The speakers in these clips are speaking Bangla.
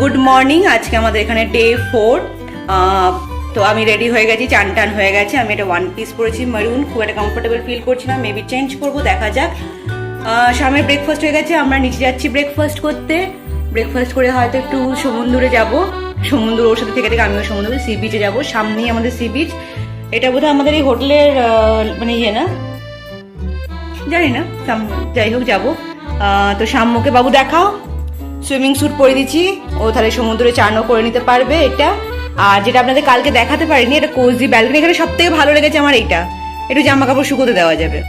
গুড মর্নিং আজকে আমাদের এখানে ডে ফোর তো আমি রেডি হয়ে গেছি, চান টান হয়ে গেছে, আমি এটা ওয়ান পিস পরেছি মেরুন খুব একটা কমফোর্টেবল ফিল করছি না মেবি চেঞ্জ করব, দেখা যাক। সামনে ব্রেকফাস্ট হয়ে গেছে, আমরা নিচে যাচ্ছি ব্রেকফাস্ট করতে ব্রেকফাস্ট করে হয়তো একটু সমুদ্রে যাব, সমুদ্র ওর সাথে থেকে থেকে আমিও সমুদ্র সি বিচে যাব, সামনেই আমাদের সি বিচ এটা বোধহয় আমাদের এই হোটেলের মানে ইয়ে না? জানি না যাই হোক, যাব। তো সাম্যকে বাবু দেখাও। সুইমিং স্যুট পরে দিচ্ছি। ও তাহলে সমুদ্রে চানও করে নিতে পারবে এটা। আর যেটা আপনাদের কালকে দেখাতে পারিনি, এটা কোজি ব্যালকনি এখানে সব থেকে ভালো লেগেছে আমার এইটা। একটু জামা কাপড় শুকোতে দেওয়া যাবে।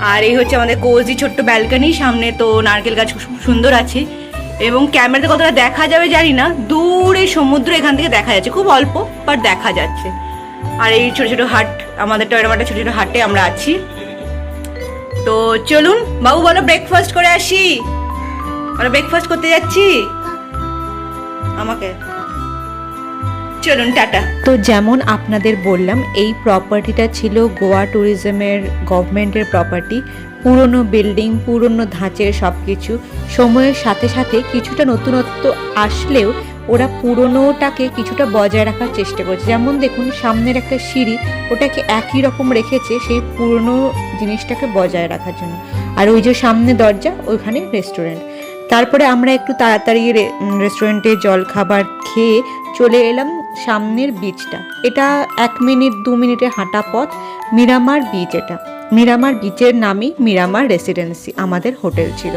আর এই হচ্ছে আমাদের কোজি ছোট্ট ব্যালকনি সামনে তো নারকেল গাছ সুন্দর আছে। এবং ক্যামেরাতে কতটা দেখা যাবে জানি না। দূরে সমুদ্র এখান থেকে দেখা যাচ্ছে। খুব অল্প বাট দেখা যাচ্ছে। আর এই ছোট ছোট হাট, আমাদের টয়রামাটা ছোট ছোট হাটে আমরা আছি। তো চলুন, বাবু বলো ব্রেকফাস্ট করে আসি। আমরা ব্রেকফাস্ট করতে যাচ্ছি? আমাকে। চলুন, টাটা। তো যেমন আপনাদের বললাম, এই প্রপার্টিটা ছিল গোয়া ট্যুরিজমের গভর্নমেন্টের প্রপার্টি পুরনো বিল্ডিং পুরনো ধাঁচের সব কিছু সময়ের সাথে সাথে কিছুটা নতুনত্ব আসলেও ওরা পুরনোটাকে কিছুটা বজায় রাখার চেষ্টা করছে। যেমন দেখুন, সামনের একটা সিঁড়ি, ওটাকে একই রকম রেখেছে সেই পুরনো জিনিসটাকে বজায় রাখার জন্য। আর ওই যে সামনে দরজা ওইখানে রেস্টুরেন্ট তারপরে আমরা একটু তাড়াতাড়ি রেস্টুরেন্টে জল খাবার খেয়ে চলে এলাম সামনের বিচটা এটা এক মিনিট, দু মিনিটের হাঁটা পথ মিরামার বিচ এটা। মিরামার বিচের নামই মিরামার রেসিডেন্সি আমাদের হোটেল ছিল।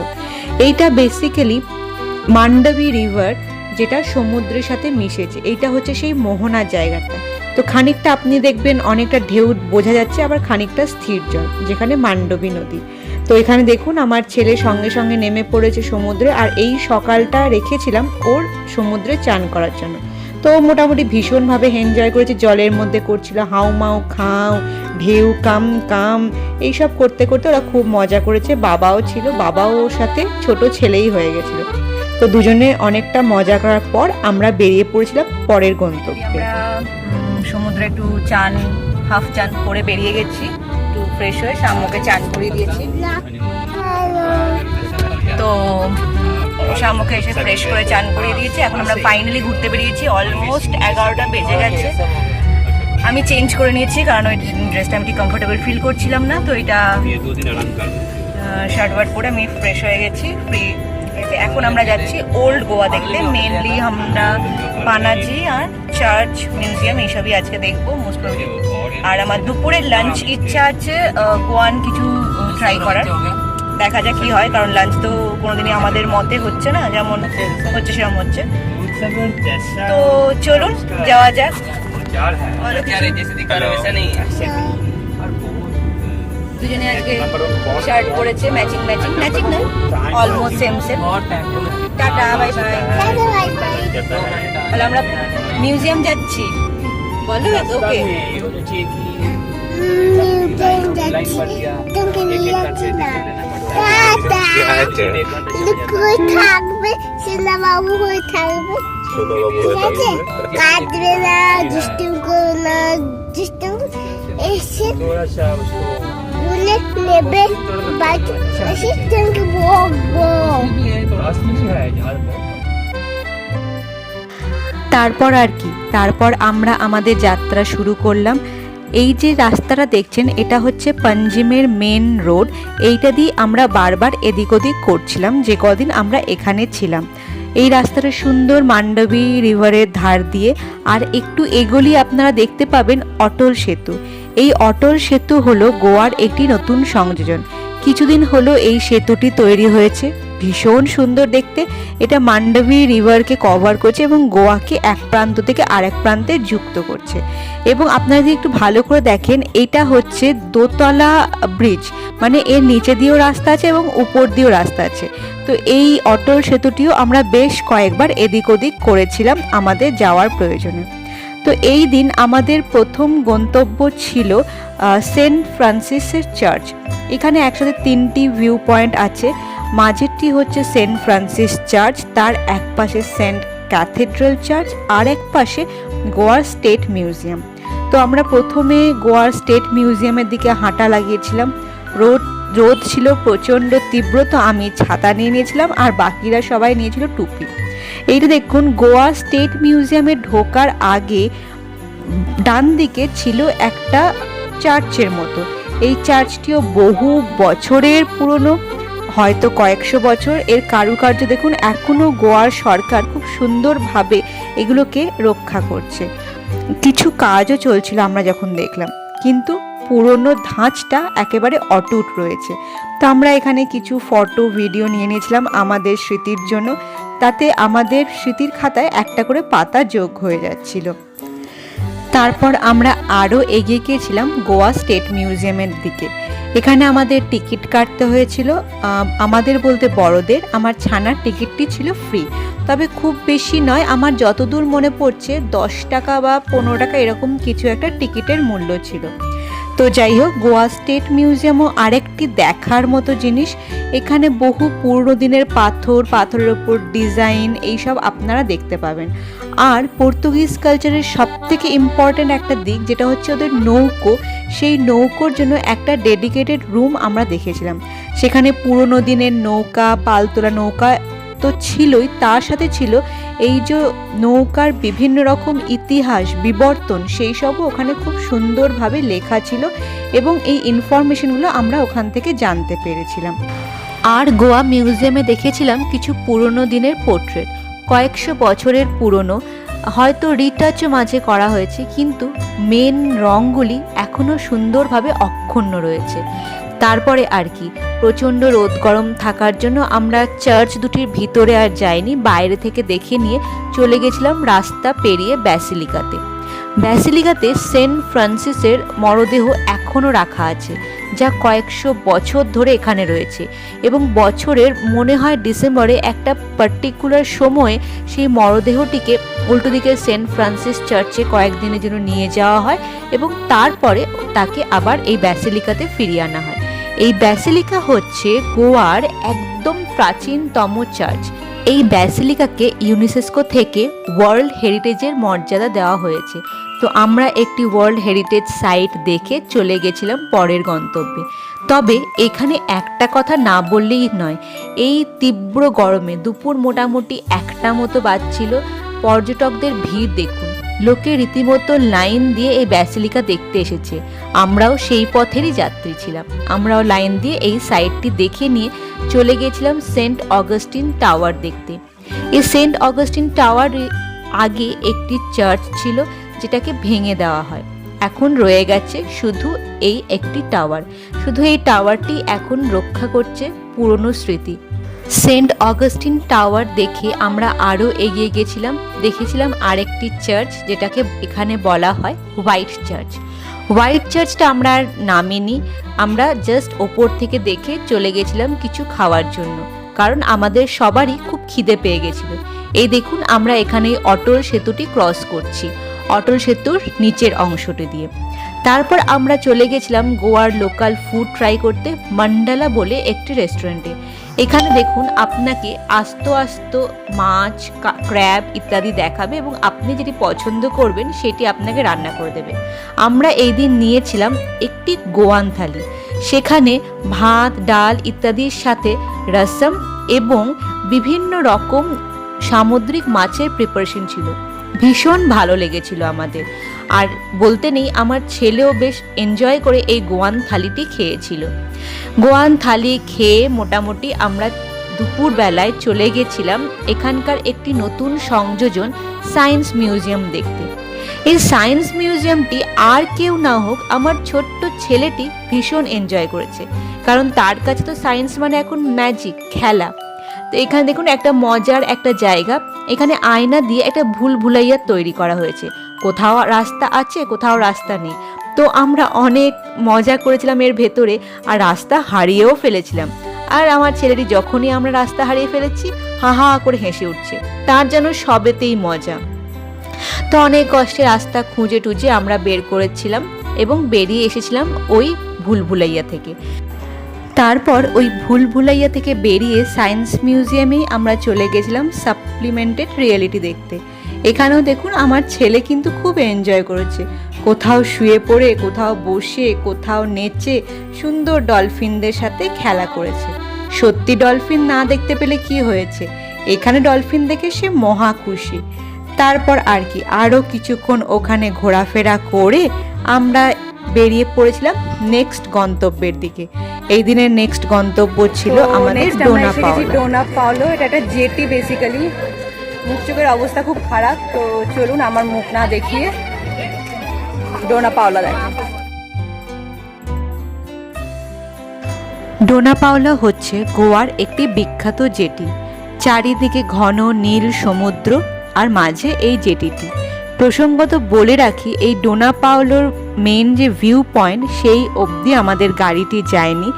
এইটা বেসিক্যালি মান্ডবী রিভার যেটা সমুদ্রের সাথে মিশেছে। এইটা হচ্ছে সেই মোহনার জায়গাটা। তো খানিকটা আপনি দেখবেন, অনেকটা ঢেউ বোঝা যাচ্ছে, আবার খানিকটা স্থির জল, যেখানে মান্ডবী নদী। তো এখানে দেখুন, আমার ছেলে সঙ্গে সঙ্গে নেমে পড়েছে সমুদ্রে আর এই সকালটা রেখেছিলাম ওর সমুদ্রে চান করার জন্য। তো মোটামুটি ভীষণভাবে এনজয় করেছে, জলের মধ্যে করছিল হাউ মাউ খাও ঢেউ কাম কাম, এইসব করতে করতে ওরা খুব মজা করেছে। বাবাও ছিল, বাবাও ওর সাথে ছোট ছেলেই হয়ে গেছিল। তো দুজনে অনেকটা মজা করার পর আমরা বেরিয়ে পড়েছিলাম পরের গন্তব্যে। সমুদ্রে একটু চান, হাফ চান করে বেরিয়ে গেছি। ফ্রেশ হয়ে শ্যামকে চান করিয়ে দিয়েছি। তো শ্যামকে এসে ফ্রেশ করে চান করিয়ে দিয়েছি। এখন আমরা ফাইনালি ঘুরতে বেরিয়েছি। অলমোস্ট এগারোটা বেজে গেছে। আমি চেঞ্জ করে নিয়েছি, কারণ ওই ড্রেসটা আমি ঠিক কমফোর্টেবল ফিল করছিলাম না। তো এটা শার্ট ওয়ার্ট পরে আমি ফ্রেশ হয়ে গেছি। ফ্রি এখন আমরা যাচ্ছি ওল্ড গোয়া দেখতে মেনলি আমরা পানাজি আর চার্চ মিউজিয়াম এইসবই আজকে দেখব মোস্ট প্রবলি আর আমার দুপুরের লাঞ্চ ইচ্ছা আছে গোয়ান কিছু ট্রাই করার। দেখা যাক কি হয় কারণ লাঞ্চ তো কোনোদিনই আমাদের মতে হচ্ছে না যেমন হচ্ছে সেরকম হচ্ছে। তো চলুন যাওয়া যাক। দুজনে আজকে শার্ট পরেছে ম্যাচিং ম্যাচিং ম্যাচিং না? Almost same same tata bye bye তাহলে আমরা মিউজিয়াম যাচ্ছি। বলো, ওকে। কাঁদবে এসে তারপর আর কি? তারপর আমরা আমাদের যাত্রা শুরু করলাম। এই যে রাস্তাটা দেখছেন, এটা হচ্ছে পঞ্জিমের মেন রোড এইটা দিয়ে আমরা বারবার এদিক ওদিক করছিলাম, যে কদিন আমরা এখানে ছিলাম। এই রাস্তাটা সুন্দর মান্ডবী রিভারের ধার দিয়ে। আর একটু এগোলি আপনারা দেখতে পাবেন অটল সেতু। এই অটল সেতু হলো গোয়ার একটি নতুন সংযোজন। কিছুদিন হলো এই সেতুটি তৈরি হয়েছে। ভীষণ সুন্দর দেখতে। এটা মান্ডবী রিভারকে কভার করছে এবং গোয়াকে এক প্রান্ত থেকে আরেক প্রান্তে যুক্ত করছে। এবং আপনারা যদি একটু ভালো করে দেখেন, এটা হচ্ছে দোতলা ব্রিজ মানে এর নিচে দিয়েও রাস্তা আছে এবং উপর দিয়েও রাস্তা আছে। তো এই অটল সেতুটিও আমরা বেশ কয়েকবার এদিক ওদিক করেছিলাম আমাদের যাওয়ার প্রয়োজনে। তো এই দিন আমাদের প্রথম গন্তব্য ছিল সেন্ট ফ্রান্সিসের চার্চ। এখানে একসাথে তিনটি ভিউ পয়েন্ট আছে। মাঝেরটি হচ্ছে সেন্ট ফ্রান্সিস চার্চ, তার এক পাশে সেন্ট ক্যাথেড্রাল চার্চ, আর এক পাশে গোয়ার স্টেট মিউজিয়াম। তো আমরা প্রথমে গোয়ার স্টেট মিউজিয়ামের দিকে হাঁটা লাগিয়েছিলাম। রোদ রোদ ছিল প্রচণ্ড তীব্র, তো আমি ছাতা নিয়ে নিয়েছিলাম, আর বাকিরা সবাই নিয়েছিল টুপি। এইটা দেখুন, গোয়া স্টেট মিউজিয়ামে ঢোকার আগে ডান দিকে ছিল একটা চার্চের মতো। এই চার্চটিও বহু বছরের পুরনো, হয়তো কয়েকশো বছর। এর কারুকার্য দেখুন এখনও গোয়ার সরকার খুব সুন্দরভাবে এগুলোকে রক্ষা করছে। কিছু কাজও চলছিল আমরা যখন দেখলাম, কিন্তু পুরনো ধাঁচটা একেবারে অটুট রয়েছে। তো আমরা এখানে কিছু ফটো, ভিডিও নিয়ে নিয়েছিলাম আমাদের স্মৃতির জন্য। তাতে আমাদের স্মৃতির খাতায় একটা করে পাতা যোগ হয়ে যাচ্ছিল। তারপর আমরা আরও এগিয়ে গিয়েছিলাম গোয়া স্টেট মিউজিয়ামের দিকে। এখানে আমাদের টিকিট কাটতে হয়েছিল। আমাদের বলতে বড়দের, আমার ছানার টিকিটটি ছিল ফ্রি তবে খুব বেশি নয়, আমার যতদূর মনে পড়ছে, দশ টাকা বা পনেরো টাকা এরকম কিছু একটা টিকিটের মূল্য ছিল। তো যাই হোক, গোয়া স্টেট মিউজিয়ামও আরেকটি দেখার মতো জিনিস। এখানে বহু পুরনো দিনের পাথর, পাথরের ওপর ডিজাইন, এইসব আপনারা দেখতে পাবেন। আর পর্তুগিজ কালচারের সব থেকে ইম্পর্ট্যান্ট একটা দিক, যেটা হচ্ছে ওদের নৌকো, সেই নৌকোর জন্য একটা ডেডিকেটেড রুম আমরা দেখেছিলাম। সেখানে পুরনো দিনের নৌকা, পালতোলা নৌকা তো ছিলই, তার সাথে ছিল এই যে নৌকার বিভিন্ন রকম ইতিহাস, বিবর্তন, সেই সবও ওখানে খুব সুন্দরভাবে লেখা ছিল এবং এই ইনফরমেশনগুলো আমরা ওখান থেকে জানতে পেরেছিলাম। আর গোয়া মিউজিয়ামে দেখেছিলাম কিছু পুরনো দিনের পোর্ট্রেট কয়েকশো বছরের পুরনো, হয়তো রিটাচও মাঝে করা হয়েছে, কিন্তু মেন রঙগুলি এখনও সুন্দরভাবে অক্ষুণ্ণ রয়েছে। তারপরে আর কি। প্রচণ্ড রোদ গরম থাকার জন্য আমরা চার্চ দুটির ভিতরে আর যাইনি, বাইরে থেকে দেখে নিয়ে চলে গেছিলাম রাস্তা পেরিয়ে ব্যাসিলিকাতে ব্যাসিলিকাতে সেন্ট ফ্রান্সিসের মরদেহ এখনও রাখা আছে, যা কয়েকশো বছর ধরে এখানে রয়েছে এবং বছরের মনে হয় ডিসেম্বরে একটা পার্টিকুলার সময়ে সেই মরদেহটিকে উল্টো দিকে সেন্ট ফ্রান্সিস চার্চে কয়েকদিনের জন্য নিয়ে যাওয়া হয় এবং তারপরে তাকে আবার এই ব্যাসিলিকাতে ফিরিয়ে আনা হয়। এই ব্যাসিলিকা হচ্ছে গোয়ার একদম প্রাচীনতম চার্চ। এই ব্যাসিলিকাকে ইউনেস্কো থেকে ওয়ার্ল্ড হেরিটেজের মর্যাদা দেওয়া হয়েছে। তো আমরা একটি ওয়ার্ল্ড হেরিটেজ সাইট দেখে চলে গেছিলাম পরের গন্তব্যে। তবে এখানে একটা কথা না বললেই নয়, এই তীব্র গরমে দুপুর মোটামুটি একটা মতো বাজছিল। পর্যটকদের ভিড় দেখুন। লোকে রীতিমতো লাইন দিয়ে এই ব্যাসিলিকা দেখতে এসেছে। আমরাও সেই পথেরই যাত্রী ছিলাম। আমরাও লাইন দিয়ে এই সাইডটি দেখে নিয়ে চলে গেছিলাম সেন্ট অগাস্টিন টাওয়ার দেখতে। এই সেন্ট অগাস্টিন টাওয়ার আগে একটি চার্চ ছিল, যেটাকে ভেঙে দেওয়া হয়। এখন রয়ে গেছে শুধু এই একটি টাওয়ার। শুধু এই টাওয়ারটি এখন রক্ষা করছে পুরনো স্মৃতি। সেন্ট অগাস্টিন টাওয়ার দেখে আমরা আরও এগিয়ে গেছিলাম। দেখেছিলাম আরেকটি চার্চ যেটাকে এখানে বলা হয় হোয়াইট চার্চ। হোয়াইট চার্চটা আমরা আর নামিনি। আমরা জাস্ট ওপর থেকে দেখে চলে গেছিলাম কিছু খাওয়ার জন্য। কারণ আমাদের সবারই খুব খিদে পেয়ে গেছিল। এই দেখুন, আমরা এখানে অটল সেতুটি ক্রস করছি। অটল সেতুর নিচের অংশটি দিয়ে। তারপর আমরা চলে গেছিলাম গোয়ার লোকাল ফুড ট্রাই করতে, মান্ডালা বলে একটি রেস্টুরেন্টে। এখানে দেখুন আপনাকে আস্ত আস্ত মাছ ক্র্যাব ইত্যাদি দেখাবে এবং আপনি যেটি পছন্দ করবেন সেটি আপনাকে রান্না করে দেবে। আমরা এই দিন নিয়েছিলাম একটি গোয়ান থালি। সেখানে ভাত, ডাল ইত্যাদির সাথে রসম এবং বিভিন্ন রকম সামুদ্রিক মাছের প্রিপারেশন ছিল। ভীষণ ভালো লেগেছিল আমাদের। আর বলতে নেই, আমার ছেলেও বেশ এনজয় করে এই গোয়ান থালিটি খেয়েছিল। গোয়ান থালি খেয়ে মোটামুটি আমরা দুপুর বেলায় চলে গেছিলাম এখানকার একটি নতুন সংযোজন সায়েন্স মিউজিয়াম দেখতে। এই সায়েন্স মিউজিয়ামটি আর কেউ না হোক, আমার ছোট্ট ছেলেটি ভীষণ এনজয় করেছে। কারণ তার কাছে তো সায়েন্স মানে এখন ম্যাজিক খেলা। তো এখানে দেখুন একটা মজার একটা জায়গা। এখানে আয়না দিয়ে একটা ভুল ভুলাইয়া তৈরি করা হয়েছে। কোথাও রাস্তা আছে, কোথাও রাস্তা নেই। তো আমরা অনেক মজা করেছিলাম এর ভেতরে আর রাস্তা হারিয়েও ফেলেছিলাম। আর আমার ছেলেটি যখনই আমরা রাস্তা হারিয়ে ফেলেছি, হা হা করে হেসে উঠছে। তার যেন সবেতেই মজা। তো অনেক কষ্টে রাস্তা খুঁজে টুজে আমরা বের করেছিলাম এবং বেরিয়ে এসেছিলাম ওই ভুলভুলাইয়া থেকে। তারপর ওই ভুলভুলাইয়া থেকে বেরিয়ে সায়েন্স মিউজিয়ামেই আমরা চলে গেছিলাম সাপ্লিমেন্টেড রিয়েলিটি দেখতে। এখানেও দেখুন আমার ছেলে কিন্তু খুব এনজয় করেছে। কোথাও শুয়ে পড়ে, কোথাও বসে, কোথাও নেচে সুন্দর ডলফিনদের সাথে খেলা করেছে। সত্যি ডলফিন না দেখতে পেলে কি হয়েছে? এখানে ডলফিন দেখে সে মহা খুশি। তারপর আর কি, আরও কিছুক্ষণ ওখানে ঘোরাফেরা করে আমরা বেরিয়ে পড়েছিলাম নেক্সট গন্তব্যের দিকে। এই দিনের নেক্সট গন্তব্য ছিল আমাদের ডোনা পাওলা। ডোনা পাওলো এটা একটা জেটি বেসিক্যালি মুখ চোখের অবস্থা খুব খারাপ তো চলুন আমার মুখ না দেখিয়ে ডোনা পাওলা দেখেন ডোনা পাওলা হচ্ছে গোয়ার একটি বিখ্যাত জেটি চারিদিকে ঘন নীল সমুদ্র আর মাঝে এই জেটিটি প্রসঙ্গত বলে রাখি, এই ডোনা পাওলোর মেন যে ভিউ পয়েন্ট সেই অবধি আমাদের গাড়িটি যায়নি।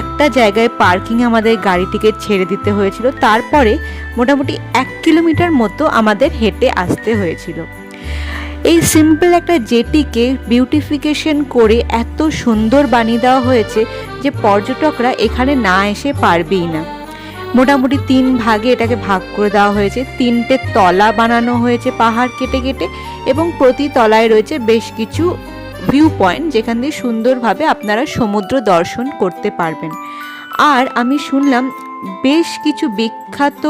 একটা জায়গায় পার্কিং আমাদের গাড়িটিকে ছেড়ে দিতে হয়েছিল। তারপরে মোটামুটি এক কিলোমিটার মতো আমাদের হেঁটে আসতে হয়েছিল। এই সিম্পল একটা জেটিকে বিউটিফিকেশন করে এত সুন্দর বানিয়ে দেওয়া হয়েছে যে পর্যটকরা এখানে না এসে পারবেই না। মোটামুটি তিন ভাগে এটাকে ভাগ করে দেওয়া হয়েছে। তিনটে তলা বানানো হয়েছে পাহাড় কেটে কেটে এবং প্রতি তলায় রয়েছে বেশ কিছু ভিউ পয়েন্ট যেখান দিয়ে সুন্দরভাবে আপনারা সমুদ্র দর্শন করতে পারবেন। আর আমি শুনলাম বেশ কিছু বিখ্যাত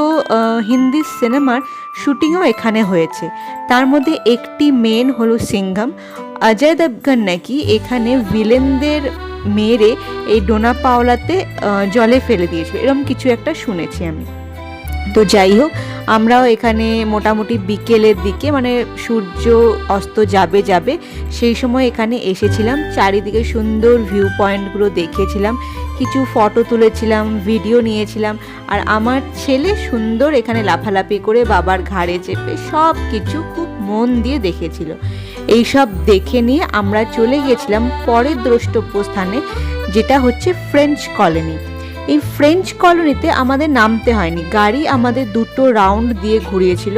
হিন্দি সিনেমার শুটিংও এখানে হয়েছে। তার মধ্যে একটি মেন হলো সিংঘম। অজয় দেবগন নাকি এখানে ভিলেনদের মেরে এই ডোনা পাওলাতে জলে ফেলে দিয়েছিল। এরকম কিছু একটা শুনেছি আমি। তো যাই হোক, আমরাও এখানে মোটামুটি বিকেলের দিকে মানে সূর্য অস্ত যাবে যাবে, সেই সময় এখানে এসেছিলাম। চারিদিকে সুন্দর ভিউ পয়েন্টগুলো দেখেছিলাম। কিছু ফটো তুলেছিলাম ভিডিও নিয়েছিলাম। আর আমার ছেলে সুন্দর এখানে লাফালাফি করে বাবার ঘাড়ে চেপে সব কিছু খুব মন দিয়ে দেখেছিল। এইসব দেখে নিয়ে আমরা চলে গেছিলাম পরের দ্রষ্টব্য স্থানে যেটা হচ্ছে ফ্রেঞ্চ কলোনি এই ফ্রেঞ্চ কলোনিতে আমাদের নামতে হয়নি। গাড়ি আমাদের দুটো রাউন্ড দিয়ে ঘুরিয়েছিল।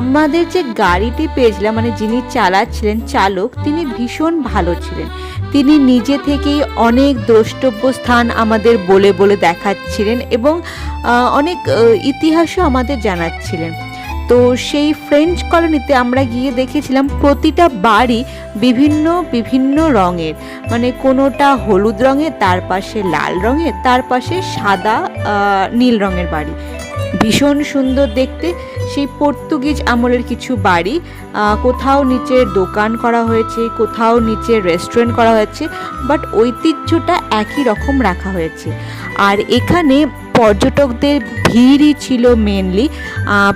আমাদের যে গাড়িটি পেয়েছিলাম মানে যিনি চালাচ্ছিলেন চালক, তিনি ভীষণ ভালো ছিলেন। তিনি নিজে থেকেই অনেক দ্রষ্টব্য স্থান আমাদের বলে বলে দেখাচ্ছিলেন এবং অনেক ইতিহাসও আমাদের জানাচ্ছিলেন। তো সেই ফ্রেঞ্চ কলোনিতে আমরা গিয়ে দেখেছিলাম প্রতিটা বাড়ি বিভিন্ন বিভিন্ন রঙের। মানে কোনোটা হলুদ রঙের, তার পাশে লাল রঙের, তার পাশে সাদা নীল রঙের বাড়ি। ভীষণ সুন্দর দেখতে। সেই পর্তুগিজ আমলের কিছু বাড়ি কোথাও নিচে দোকান করা হয়েছে, কোথাও নিচে রেস্টুরেন্ট করা হয়েছে বাট ঐতিহ্যটা একই রকম রাখা হয়েছে। আর এখানে পর্যটকদের ভিড়ই ছিল মেনলি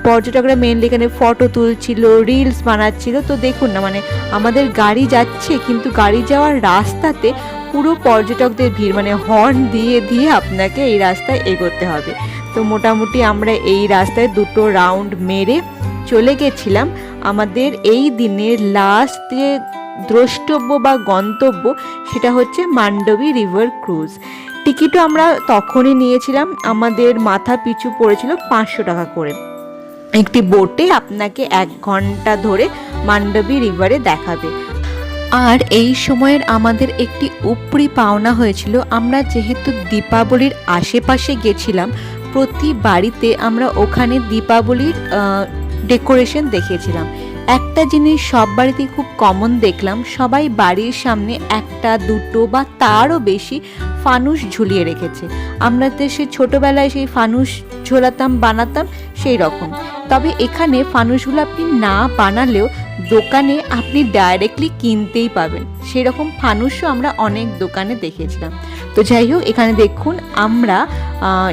পর্যটকরা মেনলি এখানে ফটো তুলছিল রিলস বানাচ্ছিল। তো দেখুন না মানে আমাদের গাড়ি যাচ্ছে, কিন্তু গাড়ি যাওয়ার রাস্তাতে পুরো পর্যটকদের ভিড় মানে হর্ন দিয়ে দিয়ে আপনাকে এই রাস্তায় এগোতে হবে। তো মোটামুটি আমরা এই রাস্তায় দুটো রাউন্ড মেরে চলে গেছিলাম। আমাদের এই দিনের লাস্ট দ্রষ্টব্য বা গন্তব্য, সেটা হচ্ছে মান্ডবী রিভার ক্রুজ টিকিটও আমরা তখনই নিয়েছিলাম। আমাদের মাথা পিছু পড়েছিল পাঁচশো টাকা করে। একটি বোটে আপনাকে এক ঘণ্টা ধরে মান্ডবী রিভারে দেখাবে। আর এই সময়ের আমাদের একটি উপরি পাওনা হয়েছিল। আমরা যেহেতু দীপাবলির আশেপাশে গেছিলাম, প্রতি বাড়িতে আমরা ওখানে দীপাবলির ডেকোরেশন দেখেছিলাম একটা জিনিস সব বাড়িতেই খুব কমন দেখলাম, সবাই বাড়ির সামনে একটা, দুটো বা তারও বেশি ফানুস ঝুলিয়ে রেখেছে। আমরা তো সে ছোটোবেলায় সেই ফানুস ঝোলাতাম, বানাতাম সেই রকম। তবে এখানে ফানুসগুলো আপনি না বানালেও দোকানে আপনি ডাইরেক্টলি কিনতেই পাবেন। সেই রকম ফানুসও আমরা অনেক দোকানে দেখেছিলাম। তো যাই হোক, এখানে দেখুন আমরা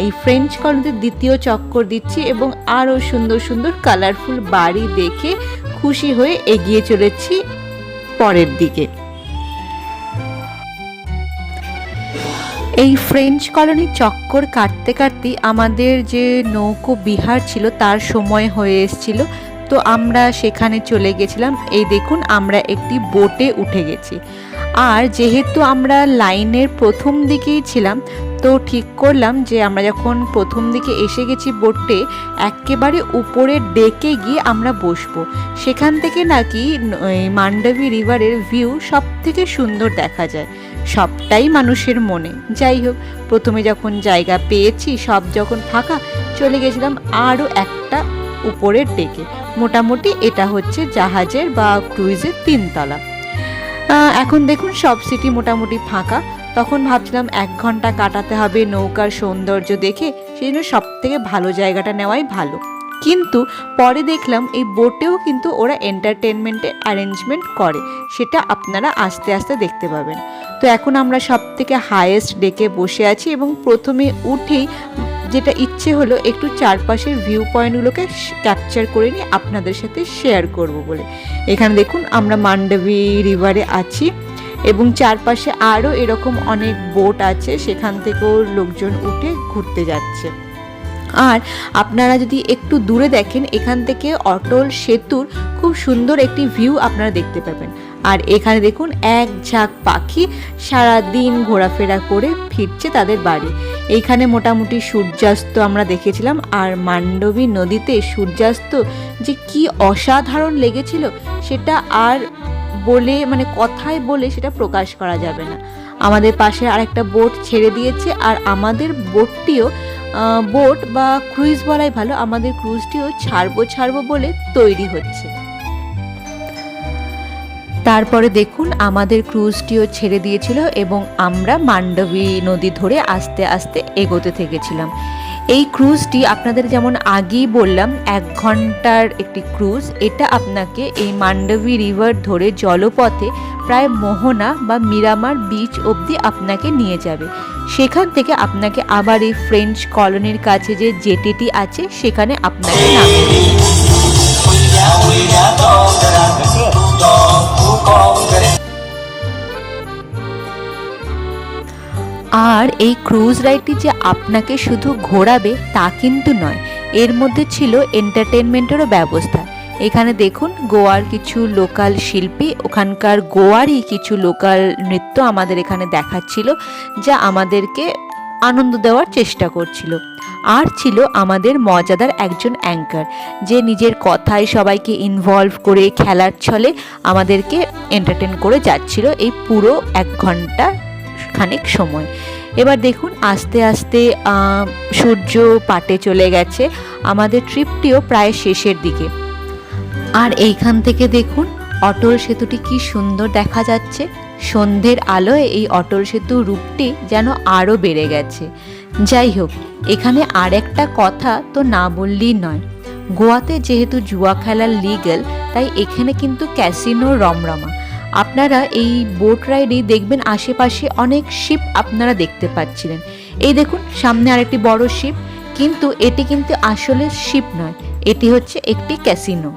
এই ফ্রেঞ্চ কলোনিতে দ্বিতীয় চক্কর দিচ্ছি এবং আরও সুন্দর সুন্দর কালারফুল বাড়ি দেখে খুশি হয়ে এগিয়ে চলেছি পরের দিকে। এই ফ্রেঞ্চ কলোনি চক্কর কাটতে কাটতেই আমাদের যে নৌকো বিহার ছিল, তার সময় হয়ে এসেছিল। তো আমরা সেখানে চলে গেছিলাম। এই দেখুন, আমরা একটি বোটে উঠে গেছি। আর যেহেতু আমরা লাইনের প্রথম দিকেই ছিলাম তো ঠিক করলাম যে আমরা যখন প্রথম দিকে এসে গেছি বোটে, একেবারে উপরে ডেকে গিয়ে আমরা বসবো। সেখান থেকে নাকি মান্ডবী রিভারের ভিউ সব থেকে সুন্দর দেখা যায়। সবটাই মানুষের মনে। যাই হোক, প্রথমে যখন জায়গা পেয়েছি, সব যখন ফাঁকা, চলে গেছিলাম আরও একটা উপরের ডেকে। মোটামুটি এটা হচ্ছে জাহাজের বা ক্রুইজের তিনতলা। এখন দেখুন সব সিটি মোটামুটি ফাঁকা। তখন ভাবছিলাম এক ঘণ্টা কাটাতে হবে নৌকার সৌন্দর্য দেখে সেই জন্য সব থেকে ভালো জায়গাটা নেওয়াই ভালো। কিন্তু পরে দেখলাম এই বোটেও কিন্তু ওরা এন্টারটেনমেন্টের অ্যারেঞ্জমেন্ট করে, সেটা আপনারা আস্তে আস্তে দেখতে পাবেন। তো এখন আমরা সব থেকে হায়েস্ট ডেকে বসে আছি এবং প্রথমে উঠেই যেটা ইচ্ছে হলো একটু চারপাশের ভিউ পয়েন্টগুলোকে ক্যাপচার করে নিয়ে আপনাদের সাথে শেয়ার করব বলে। এখানে দেখুন আমরা মান্ডবী রিভারে আছি। এবং চারপাশে আরও এরকম অনেক বোট আছে, সেখান থেকেও লোকজন উঠে ঘুরতে যাচ্ছে। আর আপনারা যদি একটু দূরে দেখেন, এখান থেকে অটল সেতুর খুব সুন্দর একটি ভিউ আপনারা দেখতে পাবেন। আর এখানে দেখুন, এক ঝাঁক পাখি সারা দিন ঘোরাফেরা করে ফিরছে তাদের বাড়ি। এইখানে মোটামুটি সূর্যাস্ত আমরা দেখেছিলাম, আর মান্ডবী নদীতে সূর্যাস্ত যে কি অসাধারণ লেগেছিল, সেটা আর বলে মানে কথায় বলে সেটা প্রকাশ করা যাবে না। আমাদের পাশে আরেকটা বোট ছেড়ে দিয়েছে আর আমাদের বোটটিও বোট বা ক্রুইজ বলাই ভালো, আমাদের ক্রুজটিও ছাড়বো ছাড়বো বলে তৈরি হচ্ছে। তারপরে দেখুন, আমাদের ক্রুজটিও ছেড়ে দিয়েছিল এবং আমরা মান্ডবী নদী ধরে আস্তে আস্তে এগোতে থেকেছিলাম। এই ক্রুজটি আপনাদের যেমন আগেই বললাম এক ঘণ্টার একটি ক্রুজ এটা আপনাকে এই মান্ডবী রিভার ধরে জলপথে প্রায় মোহনা বা মিরামার বিচ অবধি আপনাকে নিয়ে যাবে সেখান থেকে আপনাকে আবার এই ফ্রেঞ্চ কলোনির কাছে যে জেটিটি আছে সেখানে আপনাকে আর এই ক্রুজ রাইডটি যে আপনাকে শুধু ঘোরাবে তা কিন্তু নয়, এর মধ্যে ছিল এন্টারটেনমেন্টেরও ব্যবস্থা। এখানে দেখুন, গোয়ার কিছু লোকাল শিল্পী, ওখানকার গোয়ারই কিছু লোকাল নৃত্য আমাদের এখানে দেখাচ্ছিল, যা আমাদেরকে আনন্দ দেওয়ার চেষ্টা করছিল। আর ছিল আমাদের মজাদার একজন অ্যাঙ্কার যে নিজের কথায় সবাইকে ইনভলভ করে খেলার ছলে আমাদেরকে এন্টারটেন করে যাচ্ছিল এই পুরো এক ঘণ্টা খানিক সময়। এবার দেখুন, আস্তে আস্তে সূর্য পাটে চলে গেছে। আমাদের ট্রিপটিও প্রায় শেষের দিকে। আর এইখান থেকে দেখুন, অটল সেতুটি কি সুন্দর দেখা যাচ্ছে। সন্ধ্যের আলোয় এই অটল সেতুর রূপটি যেন আরও বেড়ে গেছে। যাই হোক, এখানে আর একটা কথা তো না বললেই নয়। গোয়াতে যেহেতু জুয়া খেলার লিগ্যাল তাই এখানে কিন্তু ক্যাসিনো রমরমা। আপনারা এই বোট রাইডে দেখবেন আশেপাশে অনেক শিপ আপনারা দেখতে পাচ্ছিলেন। এই দেখুন, সামনে আরেকটি বড় শিপ কিন্তু এটি কিন্তু আসলে শিপ নয়, এটি হচ্ছে একটি ক্যাসিনো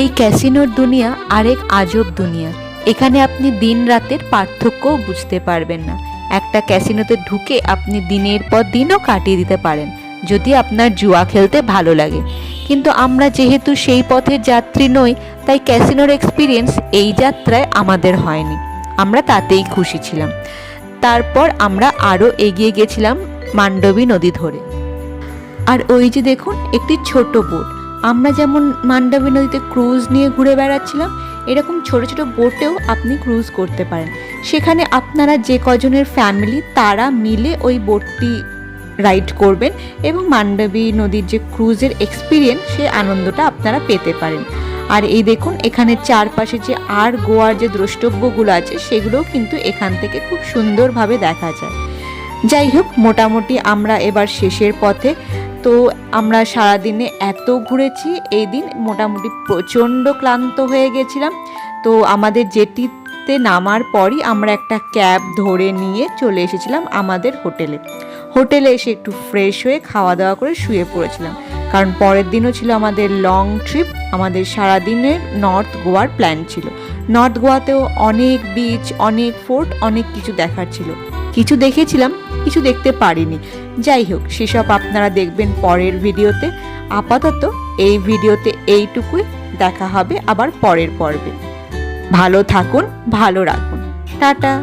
এই ক্যাসিনোর দুনিয়া আরেক আজব দুনিয়া, এখানে আপনি দিন রাতের পার্থক্যও বুঝতে পারবেন না। একটা ক্যাসিনোতে ঢুকে আপনি দিনের পর দিনও কাটিয়ে দিতে পারেন, যদি আপনার জুয়া খেলতে ভালো লাগে। কিন্তু আমরা যেহেতু সেই পথের যাত্রী নই তাই ক্যাসিনোর এক্সপিরিয়েন্স এই যাত্রায় আমাদের হয়নি। আমরা তাতেই খুশি ছিলাম। তারপর আমরা আরও এগিয়ে গেছিলাম মান্ডবী নদী ধরে। আর ওই যে দেখুন, একটি ছোট বোট। আমরা যেমন মান্ডবী নদীতে ক্রুজ নিয়ে ঘুরে বেড়াচ্ছিলাম, এরকম ছোট ছোট বোটেও আপনি ক্রুজ করতে পারেন। সেখানে আপনারা যে কজনের ফ্যামিলি, তারা মিলে ওই বোটটি রাইড করবেন এবং মান্ডবী নদীর যে ক্রুজের এক্সপিরিয়েন্স, সেই আনন্দটা আপনারা পেতে পারেন। আর এই দেখুন, এখানে চারপাশে যে আর গোয়ার যে দ্রষ্টব্যগুলো আছে, সেগুলোও কিন্তু এখান থেকে খুব সুন্দরভাবে দেখা যায়। যাই হোক, মোটামুটি আমরা এবার শেষের পথে। তো আমরা সারাদিনে এত ঘুরেছি, এই দিন মোটামুটি প্রচণ্ড ক্লান্ত হয়ে গেছিলাম। তো আমাদের জেটিতে নামার পরই আমরা একটা ক্যাব ধরে নিয়ে চলে এসেছিলাম আমাদের হোটেলে। হোটেলে এসে একটু ফ্রেশ হয়ে খাওয়া দাওয়া করে শুয়ে পড়েছিলাম। কারণ পরের দিনও ছিল আমাদের লং ট্রিপ আমাদের সারাদিনের নর্থ গোয়ার প্ল্যান ছিল। নর্থ গোয়াতেও অনেক বিচ অনেক ফোর্ট অনেক কিছু দেখার ছিল। কিছু দেখেছিলাম, কিছু দেখতে পারিনি। যাই হোক, সেসব আপনারা দেখবেন পরের ভিডিওতে। আপাতত এই ভিডিওতে এইটুকুই, দেখা হবে আবার পরের পর্বে। ভালো থাকুন, ভালো রাখুন। টাটা।